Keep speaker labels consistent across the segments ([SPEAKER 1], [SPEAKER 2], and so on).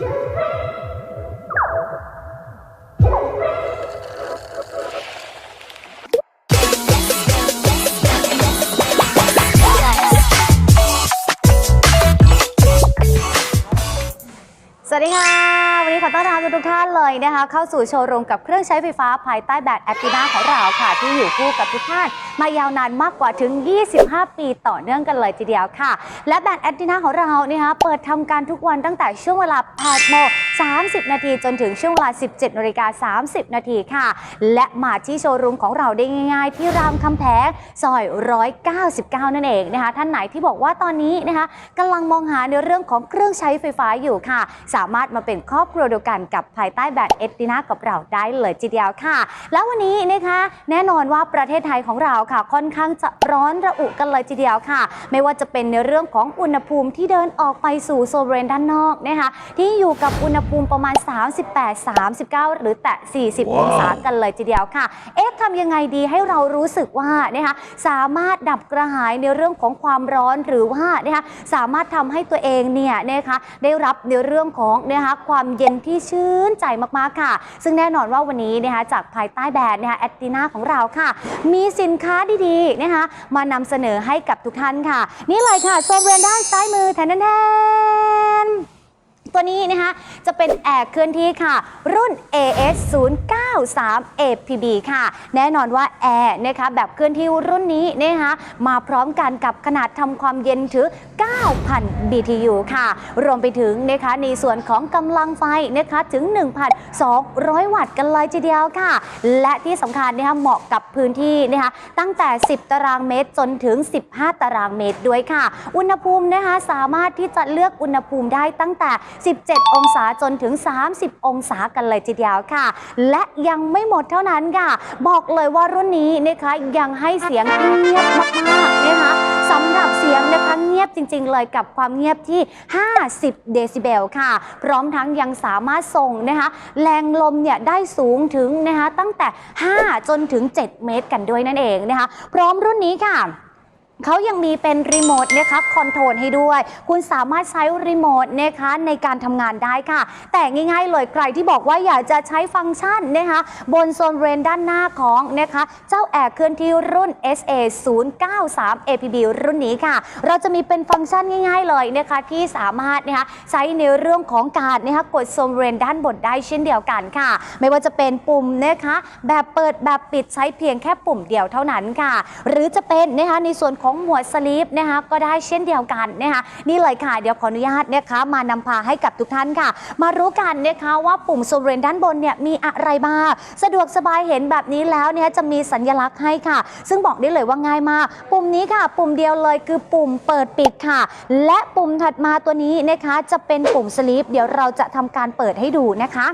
[SPEAKER 1] สวัสดีค่ะวันนี้ ขอต้อนรับทุกท่านเลยนะคะ เข้าสู่โชว์รูมกับเครื่องใช้ไฟฟ้าภายใต้แบรนด์แอ t ตินาของเราค่ะ ที่อยู่คู่กับทุกท่านมายาวนานมากกว่าถึง 25 ปีต่อเนื่องกันเลยทีเดียวค่ะ และแบรนด์แอ t ตินาของเรานะคะเปิดทำการทุกวันตั้งแต่ช่วงเวลา8โมง30 นาทีจนถึงช่วงเวลา 17นาฬิกา30 นาทีค่ะ และมาที่โชว์รูมของเราได้ง่าย ๆ ที่รามคำแพงซอย 199 นั่นเองนะคะ ท่านไหนที่บอกว่าตอนนี้นะคะกำลังมองหาในเรื่องของเครื่องใช้ไฟฟ้าอยู่ค่ะ สามารถมาเป็นครอบครัวเดียวกันกับภายใต้แบรนด์เอตินากับเราได้เลยทีเดียวค่ะ แล้ววันนี้นะคะแน่นอนว่าประเทศไทยของเราค่ะ ค่อนข้างจะร้อนระอุกันเลยทีเดียวค่ะ ไม่ว่าจะเป็นในเรื่องของอุณหภูมิที่เดินออกไปสู่โซนบริเวณด้านนอกนะคะที่อยู่กับอุณหภูมิประมาณ 38 39 หรือแตะ 40 องศากันเลยทีเดียวค่ะ เอ๊ะทำยังไงดีให้เรารู้สึกว่านะคะสามารถดับกระหายในเรื่องของความร้อนหรือว่านะคะสามารถทำให้ตัวเองเนี่ยนะคะได้รับในเรื่องของนะคะความเย็นที่ชื่นใจมากๆค่ะ ซึ่งแน่นอนว่าวันนี้นะคะจากภายใต้แบรนด์นะคะแอตตินาของเราค่ะ มีสินค้าดีๆนะคะมานำเสนอให้กับทุกท่านค่ะ นี่เลยค่ะโซนบรนด้านซ้ายมือแทนแทน ตัวนี้นะคะจะเป็นแอร์เคลื่อนที่ค่ะ รุ่น AS 093 APB ค่ะ แน่นอนว่าแอร์นะคะแบบเคลื่อนที่รุ่นนี้นะคะมาพร้อมกันกับขนาดทำความเย็นถึง 9,000 BTU ค่ะ รวมไปถึงนะคะในส่วนของกำลังไฟนะคะถึง 1,200 วัตต์กันเลยทีเดียวค่ะ และที่สำคัญนะคะเหมาะกับพื้นที่นะคะตั้งแต่ 10 ตารางเมตรจนถึง 15 ตารางเมตรด้วยค่ะ อุณหภูมินะคะสามารถที่จะเลือกอุณหภูมิได้ตั้งแต่17 องศาจนถึง 30 องศากันเลยทีเดียวค่ะ และยังไม่หมดเท่านั้นค่ะ บอกเลยว่ารุ่นนี้นะคะยังให้เสียงที่เงียบมากๆนะคะสำหรับเสียงนะคะเงียบจริง ๆ เลยกับความเงียบที่ 50 เดซิเบลค่ะ พร้อมทั้งยังสามารถส่งนะคะแรงลมเนี่ยได้สูงถึงนะคะตั้งแต่ 5 จนถึง 7 เมตรกันด้วยนั่นเองนะคะ พร้อมรุ่นนี้ค่ะ เขายังมีเป็นรีโมทนะคะคอนโทรลให้ด้วย คุณสามารถใช้รีโมทนะคะในการทำงานได้ค่ะ แต่ง่ายๆเลยใครที่บอกว่าอยากจะใช้ฟังก์ชันนะคะบนโซนเรนด้านหน้าของนะคะเจ้าแอร์เคลื่อนที่รุ่น SA 093 APB รุ่นนี้ค่ะ เราจะมีเป็นฟังก์ชันง่ายๆเลยนะคะที่สามารถนะคะใช้ในเรื่องของการนะคะกดโซนเรนด้านบนได้เช่นเดียวกันค่ะ ไม่ว่าจะเป็นปุ่มนะคะแบบเปิดแบบปิดใช้เพียงแค่ปุ่มเดียวเท่านั้นค่ะ หรือจะเป็นนะคะในส่วนของของหมวดสลีปนะคะก็ได้เช่นเดียวกันนะคะนี่เลยค่ะเดี๋ยวขออนุญาตนะคะมานำพาให้กับทุกท่านค่ะ มารู้กันนะคะว่าปุ่มโซเรนด้านบนเนี่ยมีอะไรบ้างสะดวกสบายเห็นแบบนี้แล้วเนี่ยจะมีสัญลักษณ์ให้ค่ะ ซึ่งบอกได้เลยว่าง่ายมาก ปุ่มนี้ค่ะ ปุ่มเดียวเลยคือปุ่มเปิดปิดค่ะ และปุ่มถัดมาตัวนี้นะคะจะเป็นปุ่มสลีปเดี๋ยวเราจะทำการเปิดให้ดูนะคะ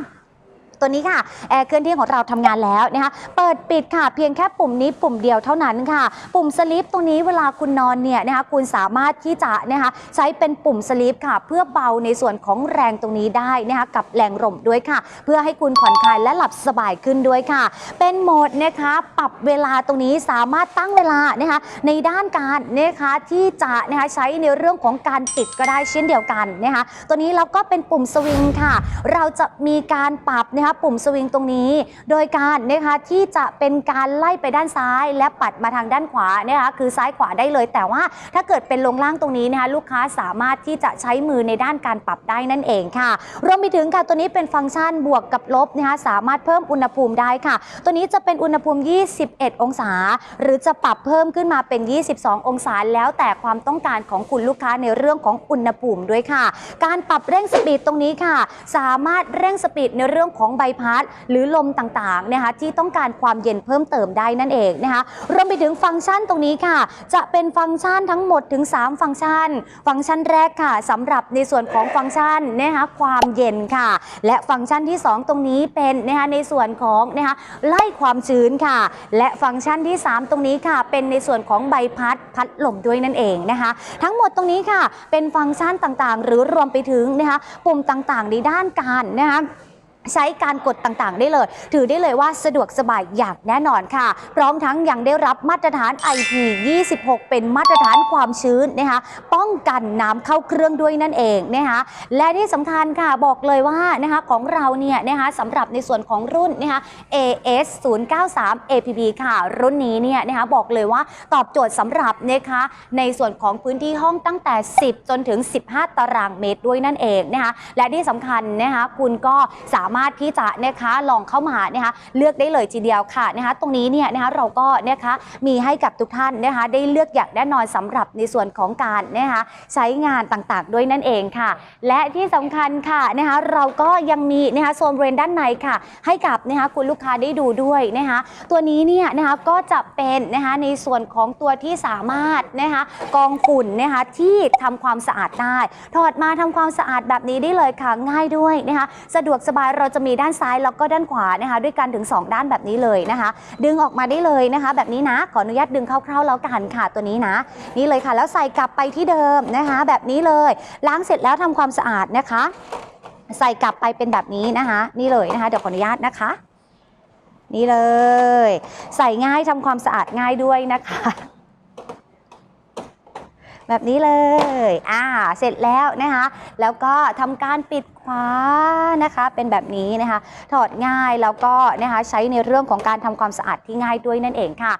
[SPEAKER 1] ตัวนี้ค่ะแอร์เคลื่อนที่ของเราทำงานแล้วนะคะเปิดปิดค่ะเพียงแค่ปุ่มนี้ปุ่มเดียวเท่านั้นค่ะ ปุ่มสลิปตรงนี้เวลาคุณนอนเนี่ยนะคะคุณสามารถที่จะนะคะใช้เป็นปุ่มสลิปค่ะ เพื่อเบาในส่วนของแรงตรงนี้ได้นะคะกับแรงลมด้วยค่ะ เพื่อให้คุณผ่อนคลายและหลับสบายขึ้นด้วยค่ะ เป็นโหมดนะคะปรับเวลาตรงนี้สามารถตั้งเวลานะคะในด้านการนะคะที่จะนะคะใช้ในเรื่องของการปิดก็ได้เช่นเดียวกันนะคะตัวนี้เราก็เป็นปุ่มสวิงค่ะ เราจะมีการปรับนะคะปุ่มสวิงตรงนี้ โดยการนะคะที่จะเป็นการไล่ไปด้านซ้าย และปัดมาทางด้านขวานะคะคือซ้ายขวาได้เลย แต่ว่าถ้าเกิดเป็นลงล่างตรงนี้นะคะลูกค้าสามารถที่จะใช้มือในด้านการปรับได้นั่นเองค่ะรวมไปถึงค่ะตัวนี้เป็นฟังก์ชันบวกกับลบนะคะสามารถเพิ่มอุณหภูมิได้ค่ะ ตัวนี้จะเป็นอุณหภูมิ 21 องศา หรือจะปรับเพิ่มขึ้นมาเป็น 22 องศาแล้วแต่ความต้องการของคุณลูกค้าในเรื่องของอุณหภูมิด้วยค่ะ การปรับเร่งสปีดตรงนี้ค่ะ สามารถเร่งสปีดในเรื่องของใบพัดหรือลมต่างๆนะคะที่ต้องการความเย็นเพิ่มเติมได้นั่นเองนะคะรวมไปถึงฟังก์ชันตรงนี้ค่ะ จะเป็นฟังก์ชันทั้งหมดถึง 3 ฟังก์ชัน ฟังก์ชันแรกค่ะสำหรับในส่วนของฟังก์ชันนะคะความเย็นค่ะ และฟังก์ชันที่ 2 ตรงนี้เป็นนะคะในส่วนของนะคะไล่ความชื้นค่ะ และฟังก์ชันที่ 3 ตรงนี้ค่ะ เป็นในส่วนของใบพัดพัดลมด้วยนั่นเองนะคะ ทั้งหมดตรงนี้ค่ะ เป็นฟังก์ชันต่างๆ หรือรวมไปถึงนะคะปุ่มต่างๆ ในด้านการนะคะ ใช้การกดต่างๆ ได้เลย ถือได้เลยว่าสะดวกสบายอย่างแน่นอนค่ะ พร้อมทั้งยังได้รับมาตรฐาน IP26 เป็นมาตรฐานความชื้นนะคะ ป้องกันน้ำเข้าเครื่องด้วยนั่นเองนะคะและที่สำคัญค่ะบอกเลยว่านะคะของเราเนี่ยนะคะสำหรับในส่วนของรุ่นนะคะ AS 093 APB ค่ะ รุ่นนี้เนี่ยนะคะบอกเลยว่าตอบโจทย์สำหรับนะคะในส่วนของพื้นที่ห้องตั้งแต่ 10 จนถึง 15 ตารางเมตรด้วยนั่นเองนะคะและที่สำคัญนะคะคุณก็สามารถที่จะนะคะลองเข้ามานะคะเลือกได้เลยทีเดียวค่ะนะคะตรงนี้เนี่ยนะคะเราก็นะคะมีให้กับทุกท่านนะคะได้เลือกอย่างแน่นอนสำหรับในส่วนของการนะคะใช้งานต่างๆ ด้วยนั่นเองค่ะ และที่สำคัญค่ะนะคะเราก็ยังมีนะคะโซนบริเวณด้านในค่ะ ให้กับนะคะคุณลูกค้าได้ดูด้วยนะคะตัวนี้เนี่ยนะคะก็จะเป็นนะคะในส่วนของตัวที่สามารถนะคะกองฝุ่นนะคะที่ทำความสะอาดได้ถอดมาทำความสะอาดแบบนี้ได้เลยค่ะง่ายด้วยนะคะสะดวกสบายเราราจะมีด้านซ้ายแล้วก็ด้านขวานะคะด้วยกันถึง 2 ด้านแบบนี้เลยนะคะ ดึงออกมาได้เลยนะคะ แบบนี้นะขออนุญาตดึงคร่าวๆแล้วกันค่ะตัวนี้นะ นี่เลยค่ะ แล้วใส่กลับไปที่เดิมนะคะ แบบนี้เลยล้างเสร็จแล้วทำความสะอาดนะคะ ใส่กลับไปเป็นแบบนี้นะคะ นี่เลยนะคะเดี๋ยวขออนุญาตนะคะ นี่เลย ใส่ง่ายทำความสะอาดง่ายด้วยนะคะ แบบนี้เลย อ่า เสร็จแล้วนะคะ แล้วก็ทำการปิดขวานะคะ เป็นแบบนี้นะคะ ถอดง่ายแล้วก็นะคะใช้ในเรื่องของการทำความสะอาดที่ง่ายด้วยนั่นเองค่ะ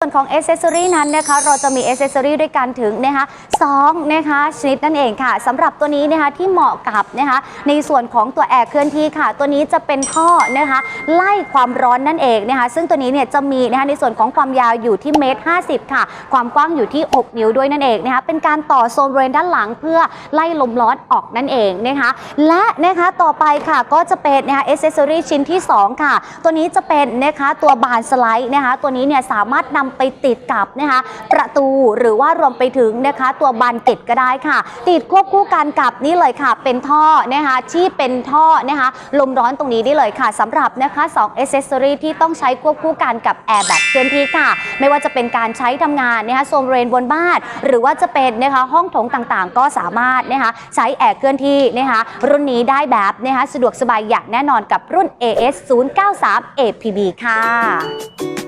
[SPEAKER 1] ส่วนของ a อ c e s s o r y นั้นนะคะเราจะมี a อ c e s s o r y ด้วยกันถึงนะคะสองนะคะชนิดนั่นเองค่ะสำหรับตัวนี้นะคะที่เหมาะกับนะคะในส่วนของตัวแอร์เคลื่อนที่ค่ะ ตัวนี้จะเป็นท่อนะคะไล่ความร้อนนั่นเองนะคะซึ่งตัวนี้เนี่ยจะมีนะคะในส่วนของความยาวอยู่ที่เมตร50ค่ะ ความกว้างอยู่ที่ 6 นิ้วด้วยนั่นเองนะคะเป็นการต่อโซนบริเวณด้านหลังเพื่อไล่ลมร้อนออกนั่นเองนะคะและนะคะต่อไปค่ะก็จะเป็นนะคะเอเซสซอรี่ชิ้นที่ 2 ค่ะ ตัวนี้จะเป็นนะคะตัวบานสไลด์นะคะตัวนี้เนี่ยสามารถนำไปติดกับนะคะประตูหรือว่ารวมไปถึงนะคะตัวบานเกล็ดก็ได้ค่ะ ติดควบคู่กันกับนี่เลยค่ะ เป็นท่อนะคะที่เป็นท่อนะคะลมร้อนตรงนี้ได้เลยค่ะสำหรับนะคะ2 accessory ที่ต้องใช้ควบคู่กันกับแอร์แบบเคลื่อนที่ค่ะ ไม่ว่าจะเป็นการใช้ทำงานนะคะโซนบริเวณบนบ้าน หรือว่าจะเป็นนะคะห้องโถงต่างๆ ก็สามารถนะคะใช้แอร์เคลื่อนที่นะคะรุ่นนี้ได้แบบนะคะสะดวกสบายอย่างแน่นอนกับรุ่น AS 093 APB ค่ะ